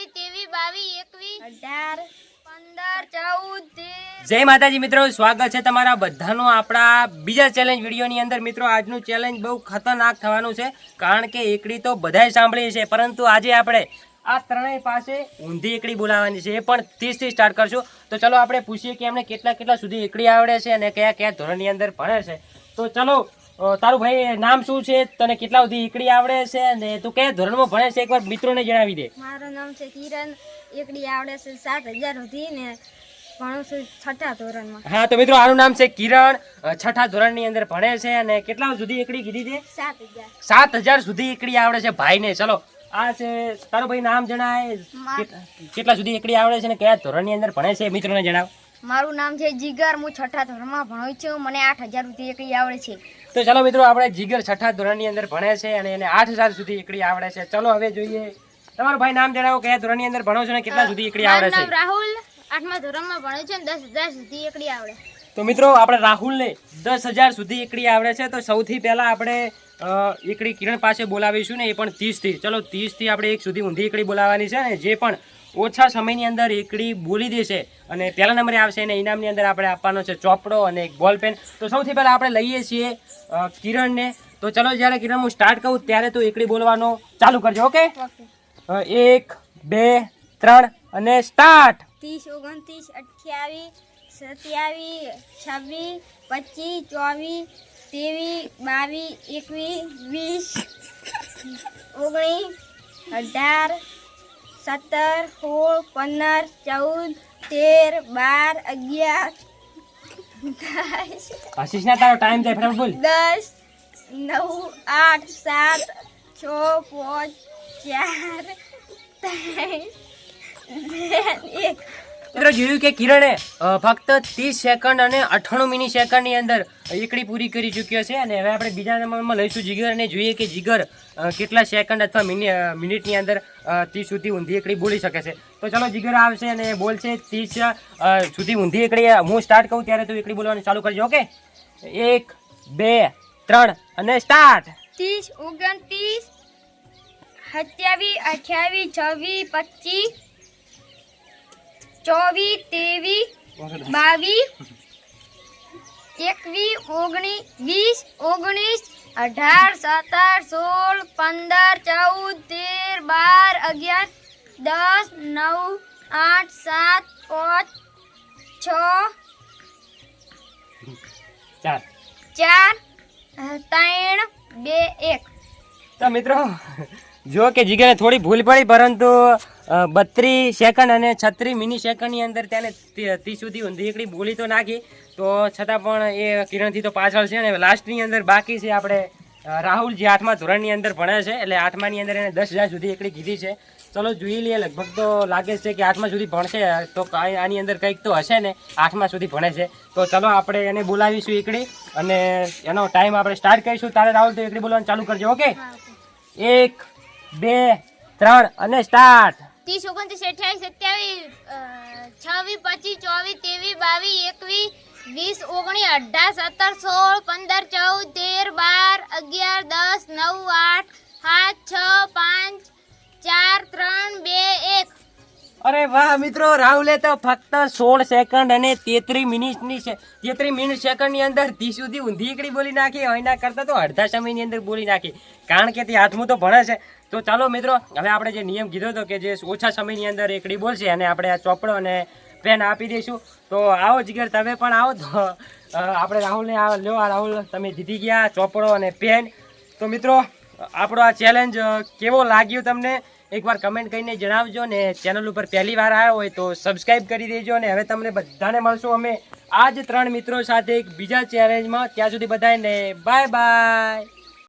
બાવીસ એકવીસ અઢાર. જય માતાજી મિત્રો સ્વાગત છે તમારા બધાનું આપણા બીજા ચેલેન્જ વિડીયોની અંદર. મિત્રો આજનું ચેલેન્જ બહુ ખતરનાક થવાનું છે કારણ કે એકડી તો બધાય સાંભળી છે પરંતુ આજે આપણે આ ત્રણેય પાસે ઊંધી એકડી બોલાવવાની છે. એ પણ ત્રીસથી સ્ટાર્ટ કરશું. તો ચલો આપણે પૂછીએ કે એમને કેટલા કેટલા સુધી એકડી આવડે છે અને કયા કયા ધોરણની અંદર ભણે છે. તો ચલો તારું ભાઈ નામ શું છે? તને કેટલા સુધી એકડી આવડે છે? અને તું કયા ધોરણમાં ભણે છે? એકવાર મિત્રોને જણાવી દે. મારું નામ છે કિરણ. એકડી આવડે છે સાત હજાર સુધી ને ભણું છું છઠ્ઠા ધોરણમાં. હા તો મિત્રો આનું નામ છે કિરણ. છઠ્ઠા ધોરણની અંદર ભણે છે અને કેટલા સુધી એકડી કીધી છે? સાત હજાર. સાત હજાર સુધી એકડી આવડે છે ભાઈને. ચલો આ છે તારો ભાઈ નામ જણાય. કેટલા સુધી એકડી આવડે છે કયા ધોરણની અંદર ભણે છે મિત્રોને જણાવ. મારું નામ છે જીગર હું છઠ્ઠા ધોરણમાં ભણું છું. મને આઠ હજાર સુધી એકડી આવડે છે. તો ચલો મિત્રો આપણે જીગર છઠ્ઠા ધોરણની અંદર ભણે છે અને એને આઠ હજાર સુધી એકડી આવડે છે. ચલો હવે જોઈએ. તમારો ભાઈ નામ જણાવો કયા ધોરણની અંદર ભણો છો અને કેટલા સુધી એકડી આવડે છે? રાહુલ. આઠમા ધોરણમાં ભણું છું દસ હજાર સુધી એકડી આવડે. તો મિત્રો આપણે રાહુલને દસ હજાર સુધી એકડી આવડે છે. તો સૌથી પહેલાં આપણે એકડી કિરણ પાસે બોલાવીશું ને એ પણ ત્રીસથી. ચલો ત્રીસથી આપણે એક સુધી ઊંધી એકડી બોલાવવાની છે ને જે પણ ઓછા સમયની અંદર એકડી બોલી દેશે અને પહેલા નંબરે આવશે એને ઇનામની અંદર આપણે આપવાનો છે ચોપડો અને એક બોલ પેન. તો સૌથી પહેલાં આપણે લઈએ છીએ કિરણને. તો ચલો જ્યારે કિરણ હું સ્ટાર્ટ કહું ત્યારે તું એકડી બોલવાનો ચાલુ કરજો ઓકે? એક બે ત્રણ અને સ્ટાર્ટ ત્રીસ ઓગણત્રીસ અઠ્યાવીસ સત્યાવીસ છવ્વીસ પચીસ ચોવીસ ત્રેવીસ બાવીસ એકવીસ વીસ ઓગણીસ અઢાર સત્તર સોળ પંદર ચૌદ તેર બાર અગિયાર દસ આશીષના તારો ટાઈમ જાય ફટાફટ બોલ. દસ નવ આઠ સાત છ પાંચ ચાર ત્રણ બે એક મિત્રો જોયું કે કિરણે ફક્ત ત્રીસ સેકન્ડ અને અઠ્ઠાણું મિનિટ સેકન્ડની અંદર એકડી પૂરી કરી ચૂક્યો છે અને હવે આપણે બીજા નંબરમાં લઈશું જીગર અને જોઈએ કે જીગર કેટલા સેકન્ડ અથવા મિનિ- મિનિટની અંદર ત્રીસ સુધી ઊંધી એકડી બોલી શકે છે. તો ચલો જીગર આવશે અને બોલશે ત્રીસ સુધી ઊંધી એકડી. હું સ્ટાર્ટ કહું ત્યારે તું એકડી બોલવાનું ચાલુ કરજો ઓકે એક, બે, ત્રણ અને સ્ટાર્ટ ત્રીસ, ઓગણત્રીસ, સત્યાવીસ, અઠ્યાવીસ, છવ્વીસ, પચીસ ચોવીસ ત્રેવીસ બાવીસ એકવીસ ઓગણીસ વીસ ઓગણીસ અઢાર સત્તર સોળ પંદર ચૌદ તેર બાર અગિયાર દસ નવ આઠ સાત પાંચ છ ચાર. ત્રણ બે એક. તો મિત્રો જો કે જીગરને થોડી ભૂલ પડી પરંતુ બત્રીસ સેકન્ડ અને છત્રીસ મિની સેકન્ડની અંદર તેને ત્રીસ સુધી ઊંધી એકડી બોલી તો નાખી. તો છતાં પણ એ કિરણથી તો પાછળ છે અને લાસ્ટની અંદર બાકી છે આપણે રાહુલ જે આઠમા ધોરણની અંદર ભણે છે. એટલે આઠમાની અંદર એને દસ હજાર સુધી એકડી કીધી છે. ચલો જોઈ લઈએ લગભગ તો લાગે છે કે આઠમા સુધી ભણશે. તો કાંઈ આની અંદર કંઈક તો હશે ને આઠમા સુધી ભણે છે. તો ચલો આપણે એને બોલાવીશું એકડી અને એનો ટાઈમ આપણે સ્ટાર્ટ કરીશું. તારે રાહુલ તો એકડી બોલવાનું ચાલુ કરજો ઓકે? એક બે ત્રણ અને સ્ટાર્ટ ત્રીસ, ઓગણત્રીસ, અઠ્યાવીસ, સત્યાવીસ છવ્વીસ, પચીસ, ચોવીસ, ત્રેવીસ, બાવીસ, એકવીસ, વીસ, ઓગણીસ, અઢાર, સત્તર, સોળ, પંદર, ચૌદ, તેર, બાર, અગિયાર, દસ, નવ, આઠ, સાત, છ, પાંચ, ચાર, ત્રણ, બે, એક. અરે વાહ, મિત્રો, રાહુલે તો ફક્ત સોળ સેકન્ડ અને તેત્રીસ મિનિટની છે. તેત્રીસ મિનિટ સેકન્ડની અંદર ધી સુધી ઊંધી એકડી બોલી નાખી એના કરતાં તો અડધા સમયની અંદર બોલી નાખી. કારણ કે તે હાથમું તો ભણે છે. તો ચાલો મિત્રો, હવે આપણે જે નિયમ કીધો હતો કે જે ઓછા સમયની અંદર એકડી બોલશે અને આપણે આ ચોપડો અને પેન આપી દઈશું. તો આવો જીગર, તમે પણ આવો તો આપણે રાહુલને આ લો આ રાહુલ, તમે જીતી ગયા ચોપડો અને પેન. તો મિત્રો, આપણો આ ચેલેન્જ કેવો લાગ્યો તમને? એકવાર કમેન્ટ કરીને જણાવજો ને ચેનલ ઉપર પહેલી વાર આવ્યા હોય તો સબસ્ક્રાઈબ કરી દેજો અને હવે તમને બધાને મળશું અમે આ જ ત્રણ મિત્રો સાથે એક બીજા ચેલેન્જમાં ત્યાં સુધી બધાને બાય બાય